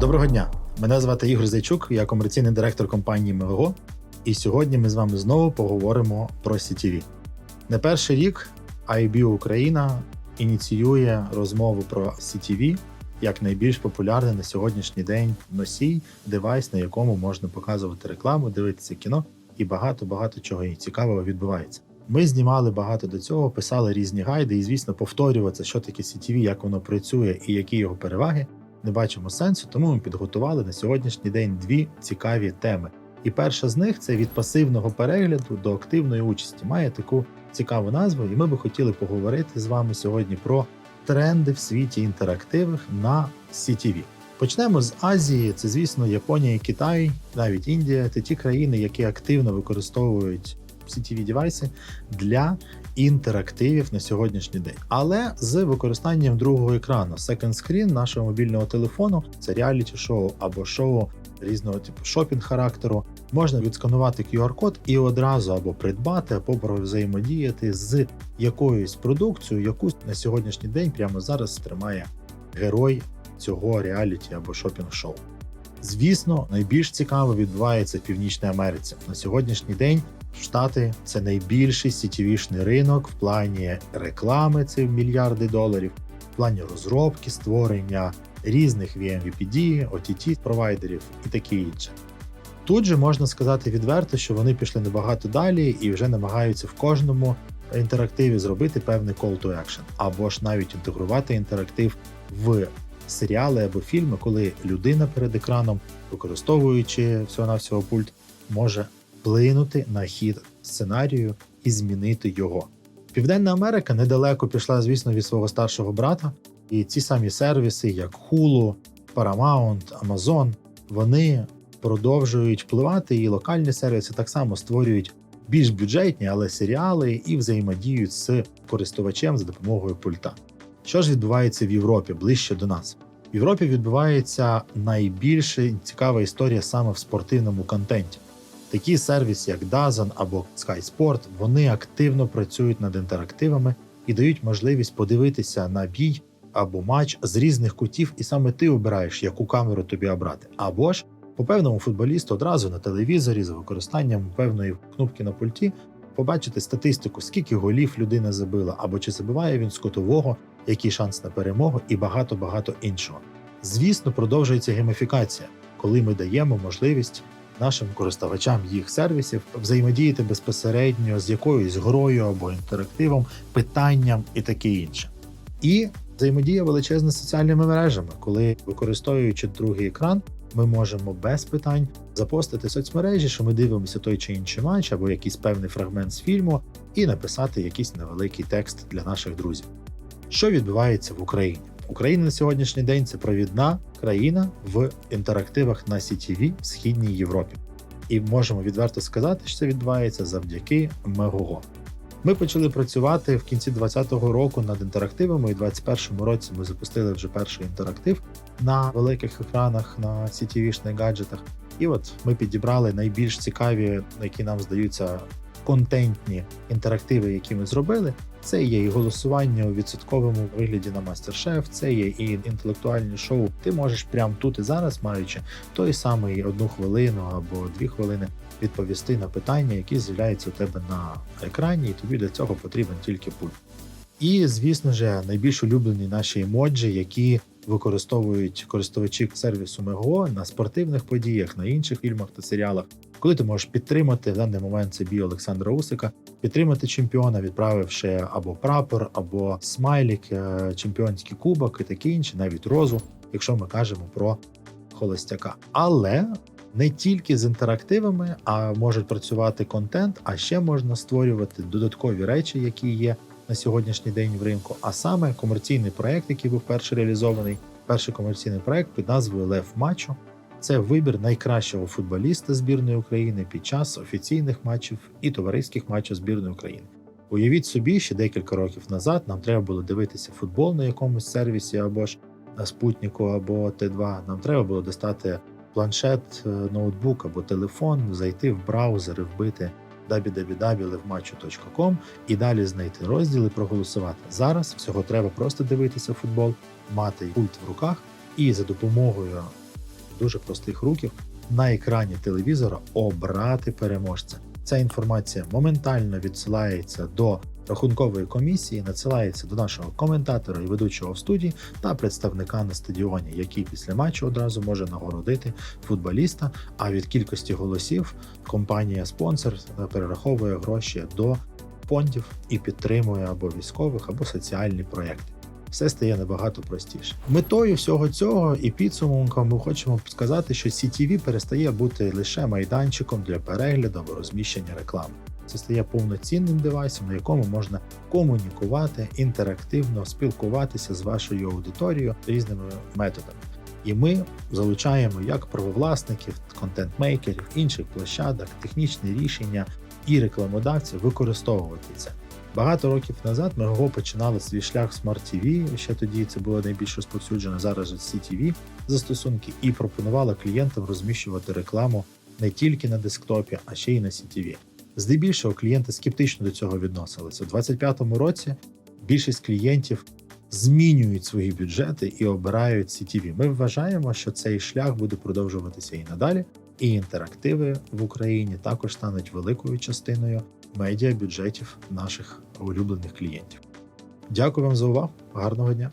Доброго дня! Мене звати Ігор Зайчук, я комерційний директор компанії Мелого. І сьогодні ми з вами знову поговоримо про CTV. Не перший рік IB Україна ініціює розмову про CTV як найбільш популярний на сьогоднішній день носій, девайс, на якому можна показувати рекламу, дивитися кіно і багато-багато чого цікавого відбувається. Ми знімали багато до цього, писали різні гайди, і, звісно, повторюватися, що таке CTV, як воно працює і які його переваги, не бачимо сенсу, тому ми підготували на сьогоднішній день дві цікаві теми. І перша з них це від пасивного перегляду до активної участі. Має таку цікаву назву, і ми би хотіли поговорити з вами сьогодні про тренди в світі інтерактивних на CTV. Почнемо з Азії. Це, звісно, Японія Китай, навіть Індія. Це ті країни, які активно використовують CTV девайси для інтерактивів на сьогоднішній день, але з використанням другого екрану Second Screen нашого мобільного телефону. Це реаліті шоу або шоу різного типу шопінг характеру. Можна відсканувати QR-код і одразу або придбати, або взаємодіяти з якоюсь продукцією, яку на сьогоднішній день прямо зараз тримає герой цього реаліті або шопінг-шоу. Звісно, найбільш цікаво відбувається в Північній Америці. На сьогоднішній день Штати це найбільший сітівішний ринок в плані реклами, це мільярди доларів, в плані розробки, створення різних VMVPD, OTT провайдерів і таке інше. Тут же можна сказати відверто, що вони пішли набагато далі і вже намагаються в кожному інтерактиві зробити певний call to action, або ж навіть інтегрувати інтерактив в серіали або фільми, коли людина перед екраном, використовуючи всього-навсього пульт, може вплинути на хід сценарію і змінити його. Південна Америка недалеко пішла, звісно, від свого старшого брата, і ці самі сервіси, як Hulu, Paramount, Amazon, вони продовжують впливати, і локальні сервіси так само створюють більш бюджетні, але серіали і взаємодіють з користувачем за допомогою пульта. Що ж відбувається в Європі ближче до нас? В Європі відбувається найбільш цікава історія саме в спортивному контенті. Такі сервіси, як Dazn або Sky Sport, вони активно працюють над інтерактивами і дають можливість подивитися на бій або матч з різних кутів, і саме ти обираєш, яку камеру тобі обрати. Або ж по певному футболісту одразу на телевізорі за використанням певної кнопки на пульті побачити статистику, скільки голів людина забила, або чи забиває він з котового, який шанс на перемогу, і багато багато іншого. Звісно, продовжується гейміфікація, коли ми даємо можливість нашим користувачам їх сервісів взаємодіяти безпосередньо з якоюсь грою або інтерактивом, питанням і таке інше. І взаємодія величезна соціальними мережами, коли використовуючи другий екран, ми можемо без питань запостити соцмережі, що ми дивимося той чи інший матч або якийсь певний фрагмент з фільму, і написати якийсь невеликий текст для наших друзів. Що відбувається в Україні? Україна на сьогоднішній день це провідна країна в інтерактивах на CTV в східній Європі, і можемо відверто сказати, що це відбувається завдяки Мегого. Ми почали працювати в кінці 2020 року над інтерактивами, і в 2021 році ми запустили вже перший інтерактив на великих екранах на CTV-шних гаджетах. І от ми підібрали найбільш цікаві, які нам здаються контентні інтерактиви, які ми зробили. Це є і голосування у відсотковому вигляді на мастер-шеф, це є і інтелектуальні шоу. Ти можеш прямо тут і зараз, маючи той самий одну хвилину або дві хвилини, відповісти на питання, які з'являються у тебе на екрані, і тобі для цього потрібен тільки пульт. І, звісно ж, найбільш улюблені наші емоджі, які використовують користувачі сервісу Мего на спортивних подіях, на інших фільмах та серіалах. Коли ти можеш підтримати в даний момент це бій Олександра Усика, підтримати чемпіона, відправивши або прапор, або смайлік, е, чемпіонський кубок і таке інше, навіть розу, якщо ми кажемо про холостяка. Але не тільки з інтерактивами, а можуть працювати контент, а ще можна створювати додаткові речі, які є на сьогоднішній день в ринку. А саме комерційний проект, який був перший реалізований, перший комерційний проект під назвою Лев Мачо. Це вибір найкращого футболіста збірної України під час офіційних матчів і товариських матчів збірної України. Уявіть собі, ще декілька років назад нам треба було дивитися футбол на якомусь сервісі або ж на спутнику, або Т2. Нам треба було достати планшет, е, ноутбук або телефон, зайти в браузер і вбити www.levmatchu.com і далі знайти розділ і проголосувати. Зараз всього треба просто дивитися футбол, мати пульт в руках і за допомогою дуже простих руків на екрані телевізора обрати переможця. Ця інформація моментально відсилається до рахункової комісії, надсилається до нашого коментатора і ведучого в студії та представника на стадіоні, який після матчу одразу може нагородити футболіста. А від кількості голосів компанія спонсор перераховує гроші до фондів і підтримує або військових, або соціальні проекти. Все стає набагато простіше. Метою всього цього і підсумком ми хочемо сказати, що CTV перестає бути лише майданчиком для перегляду або розміщення реклами. Це стає повноцінним девайсом, на якому можна комунікувати, інтерактивно спілкуватися з вашою аудиторією різними методами. І ми залучаємо як правовласників, контент-мейкерів, інших площадок, технічні рішення і рекламодавців використовувати це. Багато років назад ми його починали свій шлях Smart TV, ще тоді це було найбільш розповсюджено зараз CTV застосунки, і пропонували клієнтам розміщувати рекламу не тільки на десктопі, а ще й на CTV. Здебільшого клієнти скептично до цього відносилися. У 2025 році більшість клієнтів змінюють свої бюджети і обирають CTV. Ми вважаємо, що цей шлях буде продовжуватися і надалі, і інтерактиви в Україні також стануть великою частиною медіа бюджетів наших улюблених клієнтів. Дякую вам за увагу. Гарного дня!